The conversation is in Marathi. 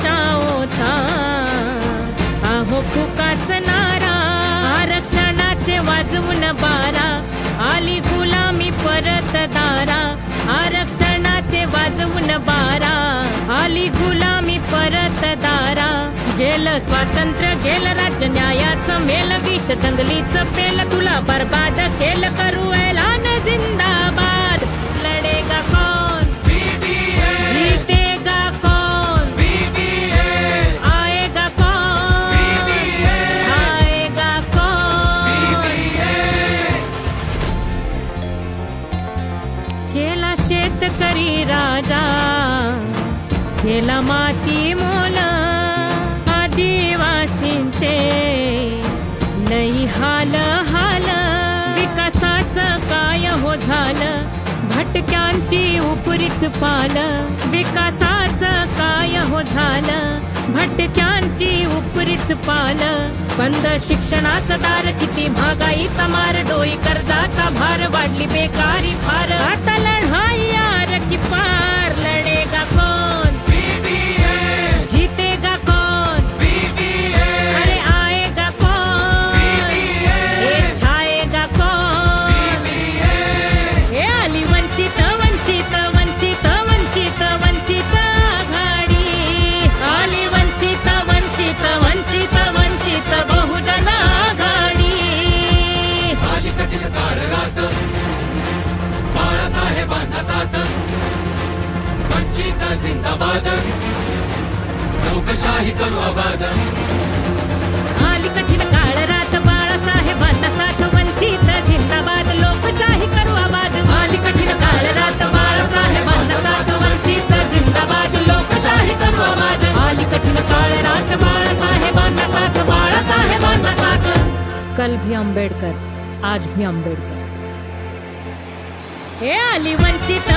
पहारा बेटी आहो फुकाच नारा। आरक्षणाचे वाजवून बारा। आली गुलामी परत दारा। आरक्षणाचे वाजवून बारा। आली गुलामी परत दारा। गेल स्वातंत्र्य गेल राज्य न्यायाचं मेल विष दंगलीचं पेल. तुला बर्बाद केल करू केला करी राजा. केला माती मोल आदिवासींचे. लई हाल हाल विकासाचं काय हो झालं? भटक्यांची उपरीच पाल विकासाचं काय हो झालं? भटक्यांची उपरीच पाल बंद शिक्षणाचं दार किती महागाईचा मार डोई कर्जाचा भार वाढली बेकारी फार. आता Bye. जिंदाबाद लोकशाही करू आबाद आली कठीण काळ रात बाळासाहेबांना साथ वंचित जिंदाबाद लोकशाही करू आबाद आली कठीण काळ रात बाळासाहेबांना साथ वंचित जिंदाबाद लोकशाही करू आबाद आली कठीण काळ रात बाळासाहेबांना साथ बाळासाहेबांना साथ कल भी अंबेडकर आज भी अंबेडकर हे आली वंचित